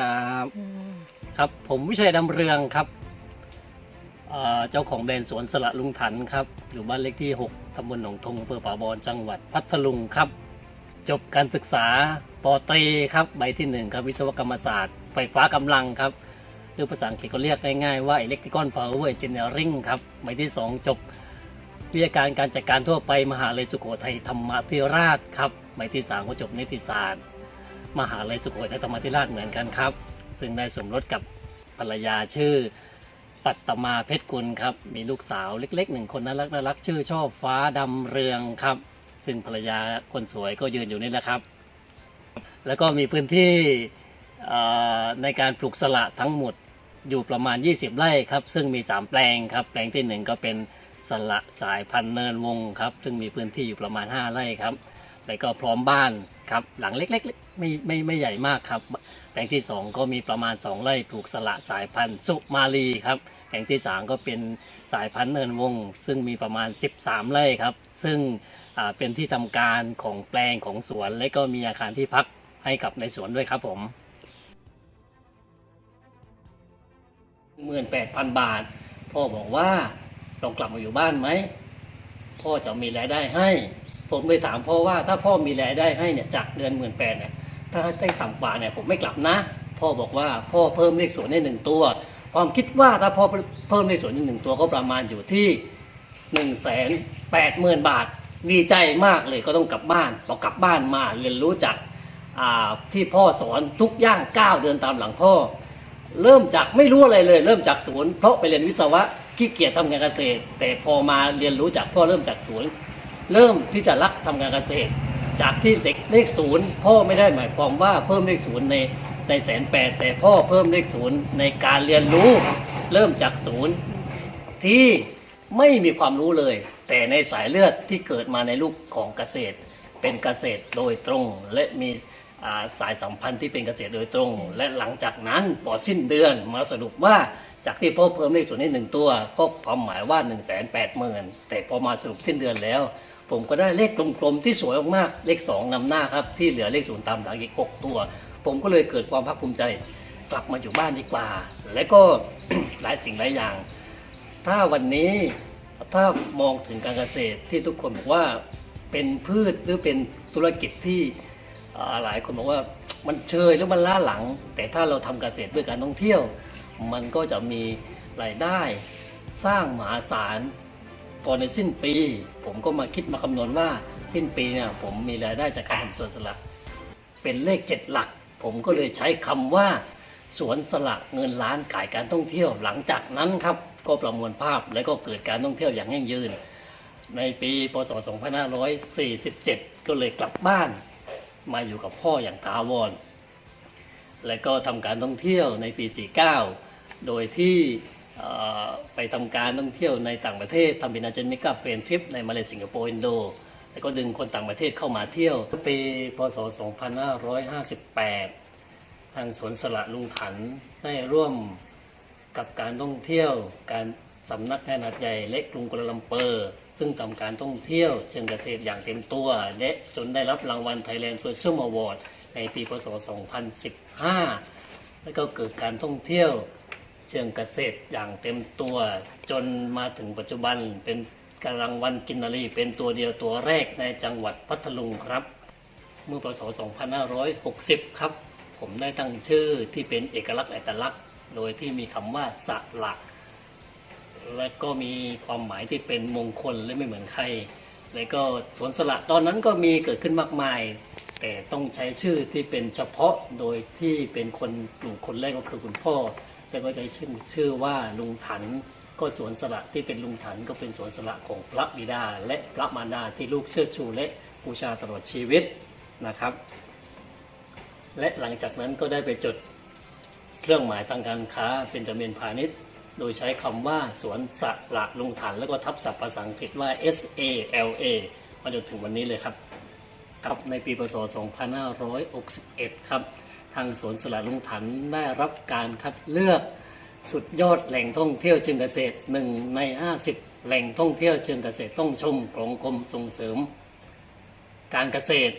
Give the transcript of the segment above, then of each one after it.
วัสดีครับครับ ผมวิชัยดำเรืองครับเอ่อเจ้าของแบรนด์สวนสละลุงถันครับ อยู่บ้านเลขที่ 6ตำบลหนองทงอำเภอป่าบอนจังหวัดพัทลุงครับ จบการศึกษาปอตรีครับใบที่ 1 ครับ วิศวกรรมศาสตร์ ไฟฟ้ากำลังครับหรือภาษาอังกฤษก็เรียกง่ายๆว่า Electrical Power Engineering ครับใบที่ 2 จบวิทยาการการจัดการทั่วไปมหาลัยสุโขทัยธรรมธิราชครับใบที่ 3 ก็จบนิติศาสตร์ มหาลัยสุโขทัยธรรมธิราชเหมือนกันครับ ซึ่งได้สมรสกับภรรยาชื่อ ปัตตมาเพชรกุลครับ มีลูกสาวเล็กๆหนึ่งคนน่ารักน่ารักชื่อช่อฟ้าดำเรืองครับ ซึ่งภรรยาคนสวยก็ยืนอยู่นี่แหละครับ แล้วก็มีพื้นที่ในการปลูกสละทั้งหมดอยู่ประมาณ 20 ไร่ครับ ซึ่งมี 3 แปลงครับ แปลงที่ 1 ก็เป็นสละสายพันธุ์เนินวงครับ ซึ่งมีพื้นที่อยู่ประมาณ 5 ไร่ครับ แล้วก็พร้อมบ้านครับหลังเล็กๆไม่ไม่ไม่ใหญ่มากครับแปลงที่ 2 ก็มีประมาณ 2 ไร่ปลูกสละสายพันธุ์สุมาลีครับแปลงที่ 3 ก็เป็นสายพันธุ์เนินวง ซึ่งมีประมาณ 13 ไร่ครับ ซึ่งเป็นที่ทำการของแปลงของสวน และก็มีอาคารที่พักให้กับในสวนด้วยครับผมหมื่นแปดพันบาท พ่อบอกว่าลองกลับมาอยู่บ้านไหมพ่อจะมีรายได้ให้ ผมเลยถามพ่อว่าถ้าพ่อมีรายได้ให้เนี่ยจากเดือนหมื่นแปดเนี่ยถ้าได้ต่ำกว่าเนี่ยผมไม่กลับนะ พ่อบอกว่าพ่อเพิ่มเลขศูนย์ให้หนึ่งตัว ความคิดว่าถ้าพ่อเพิ่มเลขศูนย์อีกหนึ่งตัวก็ประมาณอยู่ที่หนึ่งแสนแปดหมื่นบาทดีใจมากเลยก็ต้องกลับบ้านพอกลับบ้านมาเรียนรู้จากที่พ่อสอนทุกย่างก้าวเดินตามหลังพ่อ เริ่มจากไม่รู้อะไรเลย เริ่มจากศูนย์เพราะไปเรียนวิศวะขี้เกียจทำงานเกษตร แต่พอมาเรียนรู้จากพ่อเริ่มจากศูนย์ เริ่มที่จะรักทำงานเกษตร จากที่เด็กเลขศูนย์พ่อไม่ได้หมายความว่าเพิ่มเลขศูนย์ในในแสนแปดแต่พ่อเพิ่มเลขศูนย์ในการเรียนรู้ เริ่มจากศูนย์ที่ไม่มีความรู้เลย แต่ในสายเลือดที่เกิดมาในลูกของเกษตร เป็นเกษตรโดยตรง และมีสายสัมพันธ์ที่เป็นเกษตรโดยตรง และหลังจากนั้นพอสิ้นเดือนมาสรุปว่าจากที่พ่อเพิ่มเลขศูนย์ให้หนึ่งตัวพ่อความหมายว่า1นึ่งแสนแปดหมื่นแต่พอมาสรุปสิ้นเดือนแล้ว ผมก็ได้เลขกลมๆที่สวยมากๆเลขสองนำหน้าครับ ที่เหลือเลขศูนย์ตามหลังอีกหกตัว ผมก็เลยเกิดความภาคภูมิใจกลับมาอยู่บ้านดีกว่า และก็หลายสิ่งหลายอย่าง ถ้าวันนี้ถ้ามองถึงการเกษตรที่ทุกคนบอกว่าเป็นพืชหรือเป็นธุรกิจที่หลายคนบอกว่ามันเชยหรือมันล้าหลัง แต่ถ้าเราทำเกษตรเพื่อการท่องเที่ยว มันก็จะมีรายได้สร้างมหาศาล พอในสิ้นปี ผมก็มาคิดมาคำนวณว่าสิ้นปีเนี่ยผมมีรายได้จากการทำสวนสละเป็นเลขเจ็ดหลัก ผมก็เลยใช้คำว่า สวนสละเงินล้านขายการท่องเที่ยว หลังจากนั้นครับก็ประมวลภาพและก็เกิดการท่องเที่ยวอย่างยั่งยืน ในปีพศ 2547 ก็เลยกลับบ้าน มาอยู่กับพ่ออย่างถาวร และก็ทำการท่องเที่ยวในปี 49 โดยที่ ไปทำการท่องเที่ยวในต่างประเทศทำเป็นอาจารย์มิกาเฟรนทริปในมาเลเซียสิงคโปร์อินโดแล้วก็ดึงคนต่างประเทศเข้ามาเที่ยวปีพศ 2558 ทางสวนสละลุงถันได้ร่วมกับการท่องเที่ยว การสำนักงานขนาดใหญ่และกรุงกัวลาลัมเปอร์ ซึ่งทำการท่องเที่ยวเชิงเกษตรอย่างเต็มตัว และจนได้รับรางวัล Thailand Tourism Award ในปีพศ 2015 แล้วก็เกิดการท่องเที่ยว เชิงเกษตรอย่างเต็มตัว จนมาถึงปัจจุบันเป็นการรางวัลกินนารีเป็นตัวเดียวตัวแรกในจังหวัดพัทลุงครับ เมื่อพศ 2560 ครับ ผมได้ตั้งชื่อที่เป็นเอกลักษณ์อัตลักษณ์ โดยที่มีคำว่าสละและก็มีความหมายที่เป็นมงคลและไม่เหมือนใคร แล้วก็สวนสละตอนนั้นก็มีเกิดขึ้นมากมาย แต่ต้องใช้ชื่อที่เป็นเฉพาะโดยที่เป็นคนกลุ่มคนแรกก็คือคุณพ่อ แล้วก็ใช้ชื่อชื่อว่าลุงถันก็สวนสละที่เป็นลุงถันก็เป็นสวนสละของพระบิดา และพระมารดาที่ลูกเชิดชูและบูชาตลอดชีวิตนะครับ และหลังจากนั้นก็ได้ไปจดเครื่องหมายทางการค้าเป็นจำเนียนพาณิชย์ โดยใช้คำว่าสวนสละลุงถัน แล้วก็ทับศัพท์ภาษาอังกฤษว่า S A L A มาจนถึงวันนี้เลยครับครับในปีพศ 2561 ครับ ทางสวนสละลุงถันได้รับการคัดเลือกสุดยอดแหล่งท่องเที่ยวเชิงเกษตรหนึ่งใน 50 แหล่งท่องเที่ยวเชิงเกษตรต้องชมของกรมส่งเสริม การเกษตร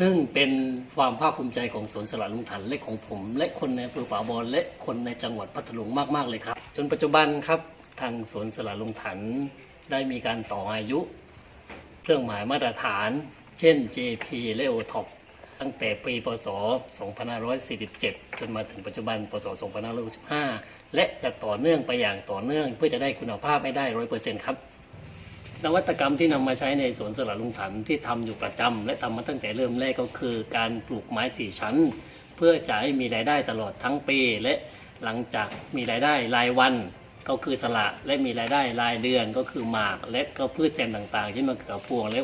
ซึ่งเป็นความภาคภูมิใจของสวนสลัดลุงถันและของผม และคนในอำเภอป่าบอนและคนในจังหวัดพัทลุงมากๆเลยครับ จนปัจจุบันครับทางสวนสลัดลุงถันได้มีการต่ออายุ เครื่องหมายมาตรฐาน เช่น JP และ OTOP ตั้งแต่ปีพศ 2547 จนมาถึงปัจจุบัน พศ 2565 และจะต่อเนื่องไปอย่างต่อเนื่อง เพื่อจะได้คุณภาพให้ได้ 100%ครับ นวัตกรรมที่นำมาใช้ในสวนสลัดลุงถันที่ทำอยู่ประจำและทำมาตั้งแต่เริ่มแรกก็คือ การปลูกไม้สี่ชั้น เพื่อจะให้มีรายได้ตลอดทั้งปี และหลังจากมีรายได้รายวันก็คือสละและมีรายได้รายเดือนก็คือหมาก และก็พืชแซมต่างๆที่มะเขือพวงและ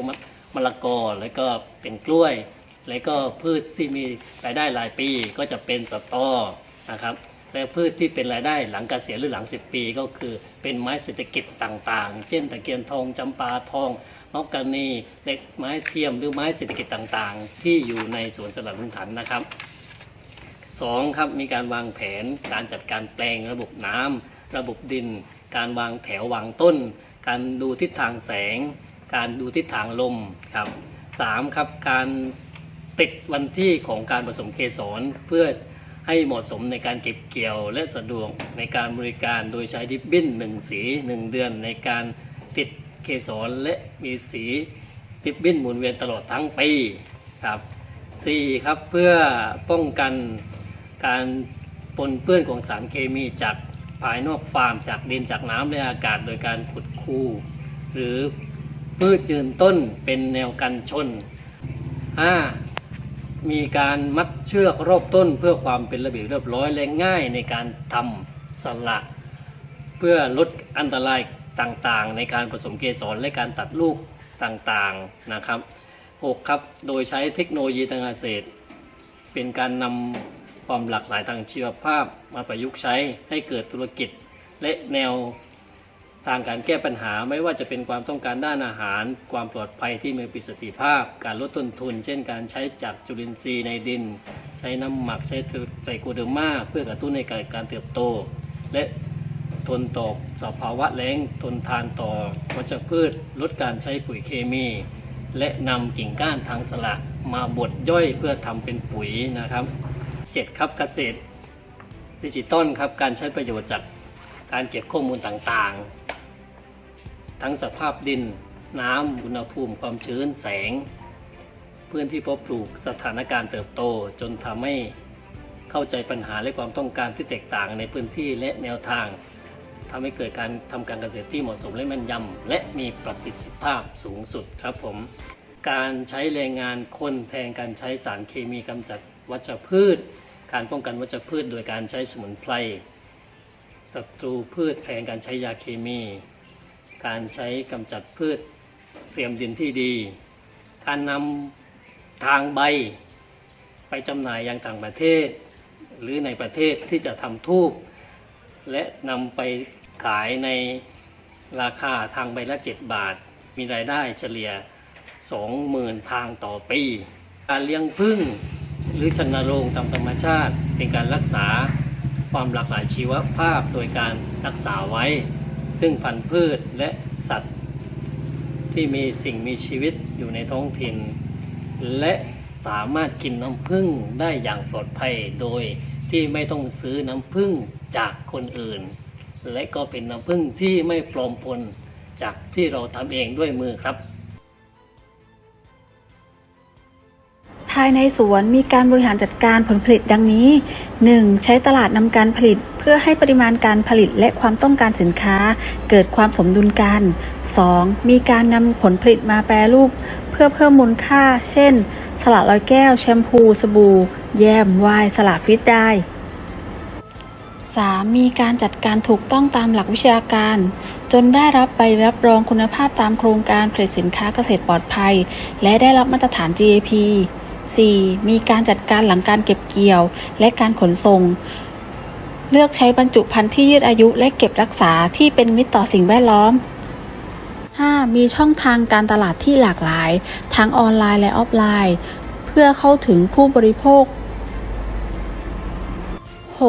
มะละกอและก็เป็นกล้วย และก็พืชที่มีรายได้รายปีก็จะเป็นสตอนะครับและพืชที่เป็นรายได้หลังเกษียณหรือหลัง 10 ปีก็คือเป็นไม้เศรษฐกิจต่างๆ เช่นตะเกียนทองจำปาทองนกกระนีเล็กไม้เทียมหรือไม้เศรษฐกิจต่างๆ ที่อยู่ในสวนสลัดลุงถันนะครับสองครับมีการวางแผนการจัดการแปลงระบบน้ำระบบดิน การวางแถววางต้น การดูทิศทางแสง การดูทิศทางลมครับสามครับการ ติดวันที่ของการผสมเกสรเพื่อให้เหมาะสมในการเก็บเกี่ยวและสะดวกในการบริการโดยใช้ดิบบิ้นหนึ่งสีหนึ่งเดือนในการติดเกสรและมีสีดิบบิ้นหมุนเวียนตลอดทั้งปีครับสี่ครับเพื่อป้องกันการปนเปื้อนของสารเคมีจากภายนอกฟาร์มจากดินจากน้ำและอากาศโดยการขุดคูหรือพืชยืนต้นเป็นแนวกันชน 5. มีการมัดเชือกรอบต้น เพื่อความเป็นระเบียบเรียบร้อยและง่ายในการทำสละเพื่อลดอันตรายต่างๆ ในการผสมเกสรและการตัดลูกต่างๆนะครับ 6. ครับ โดยใช้เทคโนโลยีทางเกษตร เป็นการนำความหลากหลายทางชีวภาพมาประยุกต์ใช้ให้เกิดธุรกิจและแนว ทางการแก้ปัญหาไม่ว่าจะเป็นความต้องการด้านอาหาร ความปลอดภัยที่มีประสิทธิภาพ การลดต้นทุน เช่นการใช้จากจุลินทรีย์ในดิน ใช้น้ำหมักใช้ไตรโคเดอร์มาเพื่อกระตุ้นในการการเติบโต และทนต่อสภาวะแล้งทนทานต่อวัชพืช ลดการใช้ปุ๋ยเคมี และนำกิ่งก้านทางสละมาบดย่อยเพื่อทำเป็นปุ๋ยนะครับ 7. ครับเกษตรดิจิตอลครับการใช้ประโยชน์จาก การเก็บข้อมูลต่างๆ ทั้งสภาพดิน น้ำ อุณหภูมิ ความชื้น แสง พื้นที่เพาะปลูก สถานการณ์เติบโต จนทำให้เข้าใจปัญหาและความต้องการที่แตกต่างในพื้นที่และแนวทาง ทำให้เกิดการทำการเกษตรที่เหมาะสมและแม่นยำและมีประสิทธิภาพสูงสุดครับผม การใช้แรงงานคนแทนการใช้สารเคมีกำจัดวัชพืช การป้องกันวัชพืช โดยการใช้สมุนไพร ศัตรูพืชแทนการใช้ยาเคมี การใช้กำจัดพืชเตรียมดินที่ดี การนำทางใบไปจำหน่ายยังต่างประเทศ หรือในประเทศที่จะทำทูบและนำไปขายในราคาทางใบละ 7 บาท มีรายได้เฉลี่ย 20,000 ทางต่อปี การเลี้ยงพึ่งหรือชนโรงตามธรรมชาติเป็นการรักษา ความหลากหลายชีวภาพโดยการรักษาไว้ ซึ่งพันธุ์พืชและสัตว์ ที่มีสิ่งมีชีวิตอยู่ในท้องถิ่น และสามารถกินน้ำผึ้งได้อย่างปลอดภัยโดยที่ไม่ต้องซื้อน้ำผึ้งจากคนอื่น และก็เป็นน้ำผึ้งที่ไม่ปลอมปนจากที่เราทำเองด้วยมือครับ ภายในสวนมีการบริหารจัดการผลผลิตดังนี้ 1. ใช้ตลาดนำการผลิตเพื่อให้ปริมาณการผลิตและความต้องการสินค้า เกิดความสมดุลกัน 2. มีการนำผลผลิตมาแปรรูป เพื่อเพิ่มมูลค่า เช่น สละลอยแก้ว แชมพู สบู่ แยมวน์สละฟิตได้ 3. มีการจัดการถูกต้องตามหลักวิชาการ จนได้รับใบรับรองคุณภาพตามโครงการผลิตสินค้าเกษตรปลอดภัย และได้รับมาตรฐาน GAP 4. มีการจัดการหลังการเก็บเกี่ยว และการขนส่ง เลือกใช้บรรจุภัณฑ์ที่ยืดอายุ และเก็บรักษาที่เป็นมิตรต่อสิ่งแวดล้อม 5. มีช่องทางการตลาดที่หลากหลาย ทั้งออนไลน์และออฟไลน์ เพื่อเข้าถึงผู้บริโภค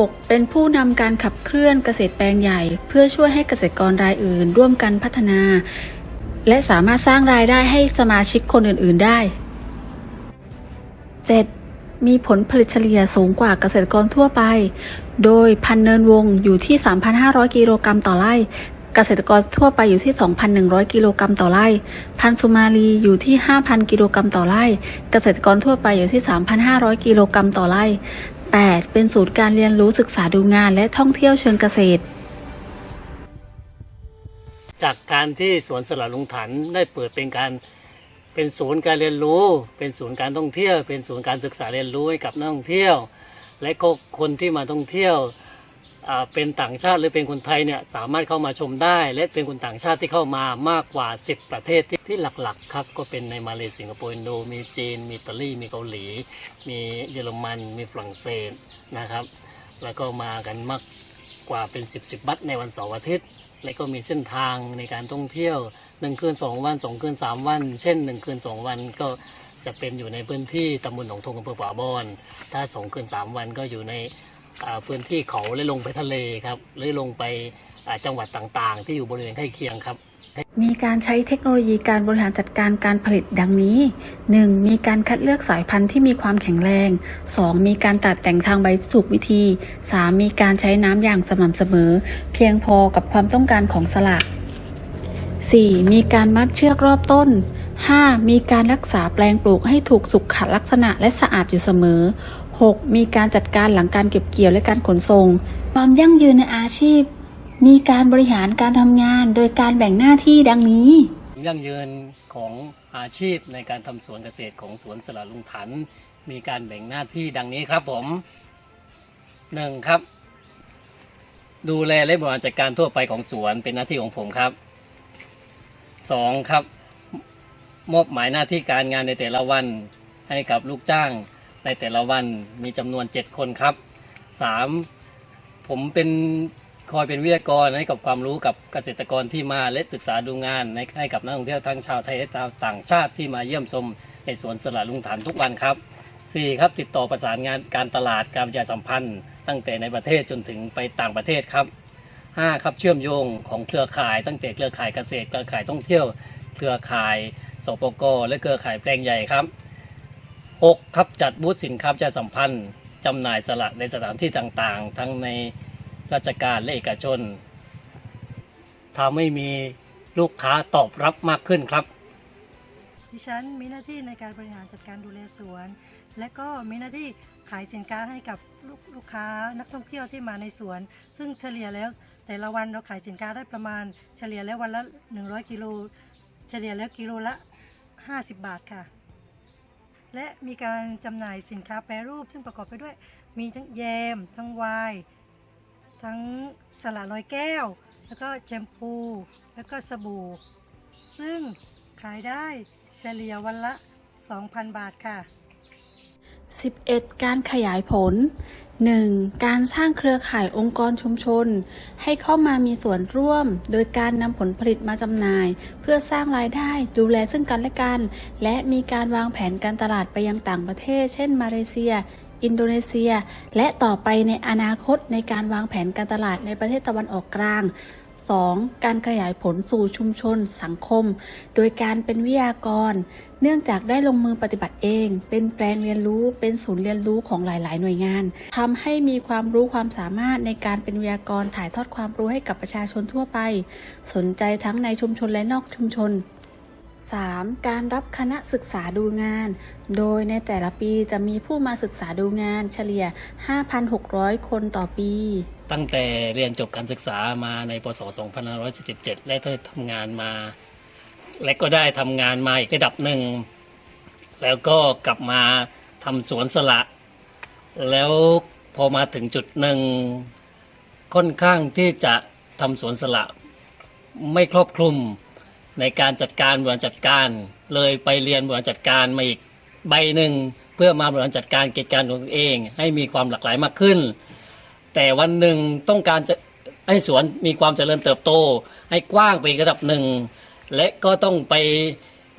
6. เป็นผู้นำการขับเคลื่อนเกษตรแปลงใหญ่ เพื่อช่วยให้เกษตรกรรายอื่น ร่วมกันพัฒนา และสามารถสร้างรายได้ให้สมาชิกคนอื่น ๆ ได้ 7. มีผลผลิตเฉลี่ยสูงกว่าเกษตรกรทั่วไป โดยพันเนินวงอยู่ที่ 3,500 กิโลกรัมต่อไร่ เกษตรกรทั่วไปอยู่ที่ 2,100 กิโลกรัมต่อไร่ พันธุ์สุมาลีอยู่ที่ 5,000 กิโลกรัมต่อไร่ เกษตรกรทั่วไปอยู่ที่ 3,500 กิโลกรัมต่อไร่ 8. เป็นศูนย์การเรียนรู้ศึกษาดูงานและท่องเที่ยวเชิงเกษตร จากการที่สวนสละลุงถันได้เปิดเป็นการ เป็นศูนย์การเรียนรู้ เป็นศูนย์การท่องเที่ยว เป็นศูนย์การศึกษาเรียนรู้ให้กับนักท่องเที่ยว และก็คนที่มาท่องเที่ยวเป็นต่างชาติหรือเป็นคนไทยเนี่ยสามารถเข้ามาชมได้ และเป็นคนต่างชาติที่เข้ามามากกว่า 10 ประเทศที่ที่หลักๆครับก็เป็นในมาเลเซียสิงคโปร์อินโดมีจีน มีอิตาลีมีเกาหลี มีเยอรมัน มีฝรั่งเศสนะครับ แล้วก็มากันมากกว่าเป็น 10บสบัตในวันเสาร์อาทิตย์ และก็มีเส้นทางในการท่องเที่ยวหนึ่งคืนสองวันสองคืนสามวัน เช่นหนึ่งคืนสองวันก็จะเป็นอยู่ในพื้นที่ตำบลหนองทงอำเภอป่าบอนถ้าสองคืนสามวันก็อยู่ในพื้นที่เขาและลงไปทะเลครับหรือลงไปจังหวัดต่างๆ ที่อยู่บริเวณใกล้เคียงครับ มีการใช้เทคโนโลยีการบริหารจัดการการผลิตดังนี้ 1. มีการคัดเลือกสายพันธุ์ที่มีความแข็งแรง 2. มีการตัดแต่งทางใบถูกวิธี 3. มีการใช้น้ำอย่างสม่ำเสมอ เพียงพอกับความต้องการของสลาก 4. มีการมัดเชือกรอบต้น 5. มีการรักษาแปลงปลูกให้ถูกสุขลักษณะและสะอาดอยู่เสมอ 6. มีการจัดการหลังการเก็บเกี่ยวและการขนส่ง ความยั่งยืนในอาชีพ มีการบริหารการทำงานโดยการแบ่งหน้าที่ดังนี้ ยั่งยืนของอาชีพในการทำสวนเกษตรของสวนสละลุงถัน มีการแบ่งหน้าที่ดังนี้ครับผมหนึ่งครับ ดูแลและบริหารจัดการทั่วไปของสวนเป็นหน้าที่ของผมครับสองครับ มอบหมายหน้าที่การงานในแต่ละวันให้กับลูกจ้างในแต่ละวันมีจำนวน7คนครับสามผมเป็น คอยเป็นวิทยากรให้กับความรู้กับเกษตรกรที่มาและศึกษาดูงานในให้กับนักท่องเที่ยวทั้งชาวไทยและชาวต่างชาติที่มาเยี่ยมชมในสวนสละลุงฐานทุกวันครับสี่ครับติดต่อประสานงานการตลาดการประชาสัมพันธ์ ตั้งแต่ในประเทศจนถึงไปต่างประเทศครับห้าครับเชื่อมโยงของเครือข่ายตั้งแต่เครือข่ายเกษตรเครือข่ายท่องเที่ยว เครือข่ายสปกและเครือข่ายแปลงใหญ่ครับ 6. ครับจัดบูธสินค้าประชาสัมพันธ์จำหน่ายสลากในสถานที่ต่างๆ ทั้งใน ราชการและเอกชนทำให้มีลูกค้าตอบรับมากขึ้นครับ ดิฉันมีหน้าที่ในการบริหารจัดการดูแลสวน และก็มีหน้าที่ขายสินค้าให้กับลูกลูกค้านักท่องเที่ยวที่มาในสวน ซึ่งเฉลี่ยแล้วแต่ละวันเราขายสินค้าได้ประมาณ เฉลี่ยแล้ววันละ 100 กิโล เฉลี่ยแล้วกิโลละ 50 บาทค่ะ และมีการจำหน่ายสินค้าแปรรูปซึ่งประกอบไปด้วย มีทั้งแยม ทั้งไวน์ ทั้งสละลอยแก้ว แล้วก็แชมพู แล้วก็สบู่ ซึ่งขายได้เฉลี่ยวันละ 2,000 บาทค่ะ 11. การขยายผล 1. การสร้างเครือข่ายองค์กรชุมชน ให้เข้ามามีส่วนร่วม โดยการนำผลผลิตมาจำหน่าย เพื่อสร้างรายได้ดูแลซึ่งกันและกัน และมีการวางแผนการตลาดไปยังต่างประเทศ เช่นมาเลเซีย อินโดนีเซีย และต่อไปในอนาคตในการวางแผนการตลาดในประเทศตะวันออกกลาง 2. การขยายผลสู่ชุมชน สังคม โดยการเป็นวิทยากร เนื่องจากได้ลงมือปฏิบัติเอง เป็นแปลงเรียนรู้ เป็นศูนย์เรียนรู้ของหลาย ๆ หน่วยงานทำให้มีความรู้ความสามารถในการเป็นวิทยากรถ่ายทอดความรู้ให้กับประชาชนทั่วไป สนใจทั้งในชุมชนและนอกชุมชน 3. การรับคณะศึกษาดูงาน โดยในแต่ละปีจะมีผู้มาศึกษาดูงานเฉลี่ย 5,600 คนต่อปี ตั้งแต่เรียนจบการศึกษามาในปศ2577และได้ทำงานมา และก็ได้ทำงานมาอีกระดับหนึ่ง แล้วก็กลับมาทำสวนสละ แล้วพอมาถึงจุดหนึ่ง ค่อนข้างที่จะทำสวนสละไม่ครอบคลุม ในการจัดการบริหารจัดการ เลยไปเรียนบริหารจัดการมาอีกใบหนึ่งเพื่อมาบริหารจัดการกิจการของตัวเอง ให้มีความหลากหลายมากขึ้น แต่วันหนึ่งต้องการจะให้สวนมีความเจริญเติบโต ให้กว้างไปอีกระดับหนึ่ง และก็ต้องไป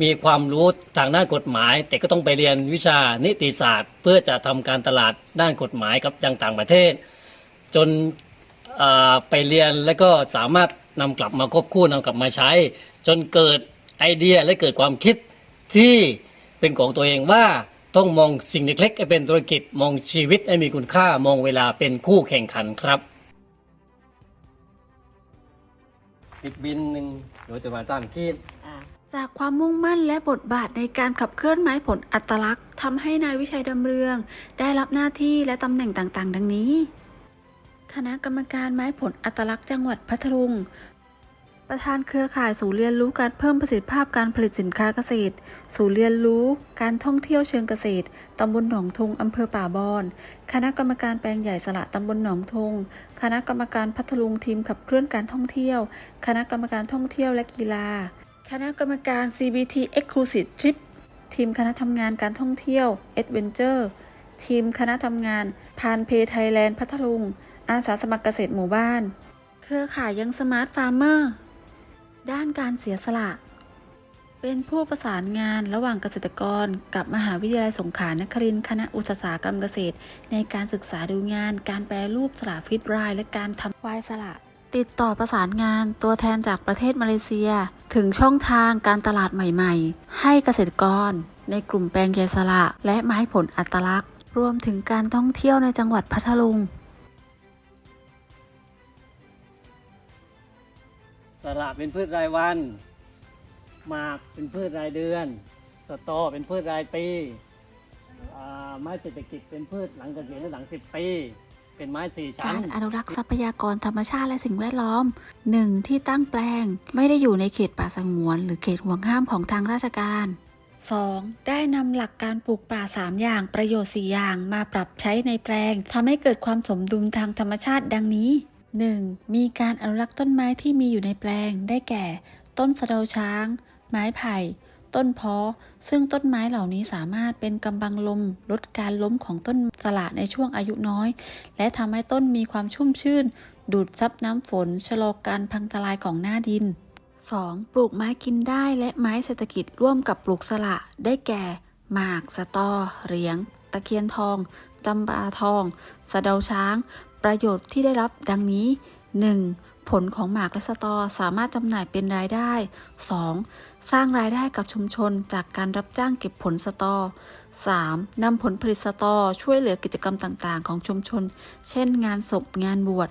มีความรู้ทางด้านกฎหมาย แต่ก็ต้องไปเรียนวิชานิติศาสตร์ เพื่อจะทำการตลาดด้านกฎหมายกับยังต่างประเทศ จนไปเรียนแล้วก็สามารถ นำกลับมาควบคู่นำกลับมาใช้ จนเกิดไอเดียและเกิดความคิดที่เป็นของตัวเองว่าต้องมองสิ่งเล็กๆให้เป็นธุรกิจมองชีวิตให้มีคุณค่ามองเวลาเป็นคู่แข่งขันครับอีกบินหนึ่งโดยแต่มาจ้างคิดจากความมุ่งมั่นและบทบาทในการขับเคลื่อนไม้ผลอัตลักษณ์ทำให้นายวิชัยดำเรือง ได้รับหน้าที่และตำแหน่งต่างๆ ดังนี้ คณะกรรมการไม้ผลอัตลักษณ์จังหวัดพัทลุง ประธานเครือข่ายศูนย์เรียนรู้การเพิ่มประสิทธิภาพการผลิตสินค้าเกษตร ศูนย์เรียนรู้ การท่องเที่ยวเชิงเกษตร ตำบลหนองทงอำเภอป่าบอน คณะกรรมการแปลงใหญ่สละตำบลหนองทง คณะกรรมการพัทลุงทีมขับเคลื่อนการท่องเที่ยว คณะกรรมการท่องเที่ยวและกีฬา คณะกรรมการ CBT Exclusive Trip ทีมคณะทำงานการท่องเที่ยว Adventure ทีมคณะทำงานพานเพไทยแลนด์พัทลุง อาสาสมัครเกษตรหมู่บ้าน เครือข่ายยังสมาร์ทฟาร์มเมอร์ ด้านการเสียสละ เป็นผู้ประสานงานระหว่างเกษตรกรกับมหาวิทยาลัยสงขลานครินทร์คณะอุตสาหกรรมเกษตร ในการศึกษาดูงาน การแปรรูปสละฟิตราย และการทำวายสละติดต่อประสานงานตัวแทนจากประเทศมาเลเซีย ถึงช่องทางการตลาดใหม่ๆ ให้เกษตรกร ในกลุ่มแปลงใยสละและไม้ผลอัตลักษณ์ รวมถึงการท่องเที่ยวในจังหวัดพัทลุง สละเป็นพืชรายวันหมากเป็นพืชรายเดือน สตอเป็นพืชรายปีอ่าไม้เศรษฐกิจเป็นพืชหลังเกษียณหรือหลังสิบปี เป็นไม้สี่ชั้กานรอนุรักษ์ทรัพยากรธรรมชาติและสิ่งแวดล้อม 1. ที่ตั้งแปลง ไม่ได้อยู่ในเขตป่าสงวน หรือเขตห่วงห้ามของทางราชการ 2. ได้นำหลักการปลูกป่า 3 อย่างประโยชน์ 4 อย่างมาปรับใช้ในแปลงทำให้เกิดความสมดุลทางธรรมชาติดังนี้ 1. มีการอนุรักษ์ต้นไม้ที่มีอยู่ในแปลง ได้แก่ ต้นสะเดาช้าง ไม้ไผ่ ต้นเพาะซึ่งต้นไม้เหล่านี้สามารถเป็นกำบังลม ลดการล้มของต้นสละในช่วงอายุน้อย และทำให้ต้นมีความชุ่มชื่น ดูดซับน้ำฝน ชะลอการพังทลายของหน้าดิน 2. ปลูกไม้กินได้และไม้เศรษฐกิจร่วมกับปลูกสละ ได้แก่ หมาก สะตอ เหรียง ตะเคียนทองจำปาทอง สะเดาช้าง ประโยชน์ที่ได้รับดังนี้ 1. ผลของหมากและสตอสามารถจำหน่ายเป็นรายได้ 2. สร้างรายได้กับชุมชนจากการรับจ้างเก็บผลสตอ 3. นำผลผลิตสตอช่วยเหลือกิจกรรมต่างๆ ของชุมชน เช่น งานศพงานบวช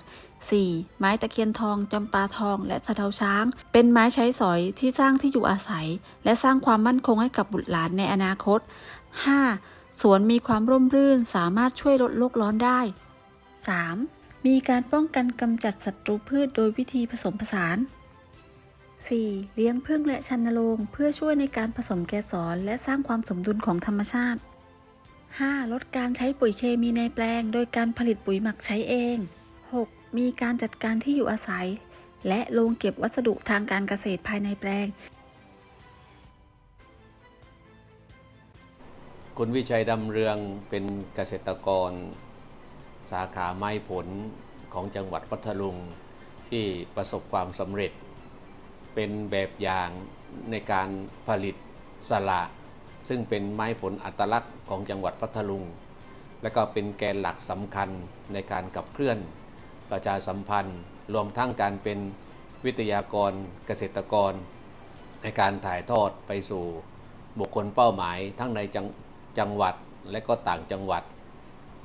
4. ไม้ตะเคียนทอง จำปาทอง และสะเดาช้าง เป็นไม้ใช้สอยที่สร้างที่อยู่อาศัย และสร้างความมั่นคงให้กับบุตรหลานในอนาคต 5. สวนมีความร่มรื่นสามารถช่วยลดโลกร้อนได้ 3. มีการป้องกันกำจัดศัตรูพืชโดยวิธีผสมผสาน 4. เลี้ยงผึ้งและชันนโรงเพื่อช่วยในการผสมแกสรและสร้างความสมดุลของธรรมชาติ 5. ลดการใช้ปุ๋ยเคมีในแปลง โดยการผลิตปุ๋ยหมักใช้เอง 6. มีการจัดการที่อยู่อาศัย และโรงเก็บวัสดุทางการเกษตรภายในแปลง คุณวิชัยดำเรืองเป็นเกษตรกร สาขาไม้ผลของจังหวัดพัทลุงที่ประสบความสำเร็จ เป็นแบบอย่างในการผลิตสละซึ่งเป็นไม้ผลอัตลักษณ์ของจังหวัดพัทลุง และก็เป็นแกนหลักสำคัญในการขับเคลื่อน ประชาสัมพันธ์ รวมทั้งการเป็นวิทยากรเกษตรกร ในการถ่ายทอดไปสู่บุคคลเป้าหมายทั้งในจังจังหวัดและก็ต่างจังหวัด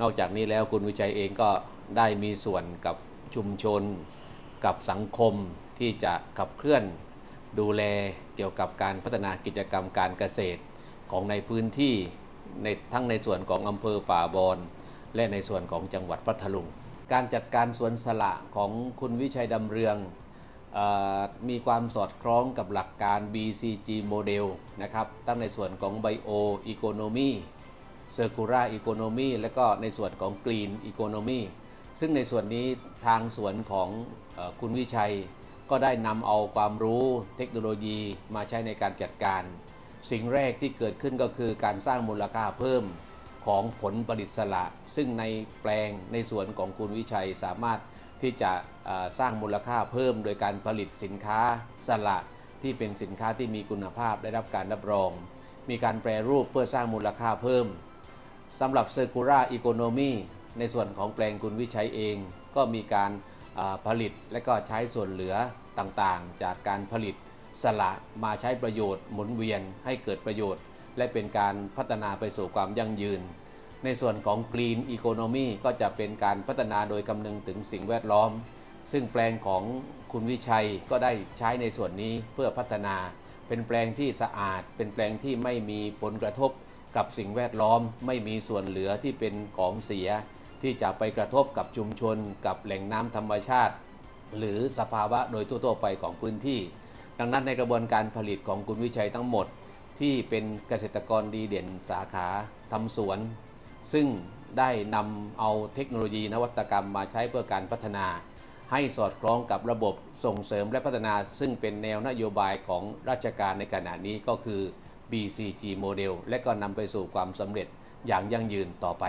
นอกจากนี้แล้วคุณวิชัยเองก็ได้มีส่วนกับชุมชน กับสังคมที่จะขับเคลื่อนดูแลเกี่ยวกับการพัฒนากิจกรรมการเกษตรของในพื้นที่ในทั้งในส่วนของอำเภอป่าบอนและในส่วนของจังหวัดพัทลุง การจัดการสวนสละของคุณวิชัยดำเรืองออมีความสอดคล้องกับหลักการ BCG โมเดลนะครับ ตั้งในส่วนของ Bio Economy Circular Economy และก็ในส่วนของ Green Economy ซึ่งในส่วนนี้ทางสวนของอคุณวิชัย ก็ได้นำเอาความรู้เทคโนโลยีมาใช้ในการจัดการ สิ่งแรกที่เกิดขึ้นก็คือการสร้างมูลค่าเพิ่มของผลผลิตสละ ซึ่งในแปลงในสวนของคุณวิชัยสามารถที่จะสร้างมูลค่าเพิ่มโดยการผลิตสินค้าสละที่เป็นสินค้าที่มีคุณภาพได้รับการรับรอง มีการแปรรูปเพื่อสร้างมูลค่าเพิ่ม สำหรับ Circular Economy ในส่วนของแปลงคุณวิชัยเอง ก็มีการผลิตและก็ใช้ส่วนเหลือต่างๆ จากการผลิตสละมาใช้ประโยชน์หมุนเวียนให้เกิดประโยชน์ และเป็นการพัฒนาไปสู่ความยั่งยืน ในส่วนของ Green Economy ก็จะเป็นการพัฒนาโดยคำนึงถึงสิ่งแวดล้อม ซึ่งแปลงของคุณวิชัยก็ได้ใช้ในส่วนนี้เพื่อพัฒนา เป็นแปลงที่สะอาด เป็นแปลงที่ไม่มีผลกระทบ กับสิ่งแวดล้อมไม่มีส่วนเหลือที่เป็นของเสีย ที่จะไปกระทบกับชุมชน กับแหล่งน้ำธรรมชาติ หรือสภาวะโดยทั่วๆไปของพื้นที่ ดังนั้นในกระบวนการผลิตของคุณวิชัยทั้งหมด ที่เป็นเกษตรกรดีเด่นสาขาทำสวน ซึ่งได้นำเอาเทคโนโลยีนวัตกรรมมาใช้เพื่อการพัฒนา ให้สอดคล้องกับระบบส่งเสริมและพัฒนา ซึ่งเป็นแนวนโยบายของราชการในขณะนี้ก็คือ BCG โมเดลและก็นำไปสู่ความสำเร็จอย่างยั่งยืนต่อไป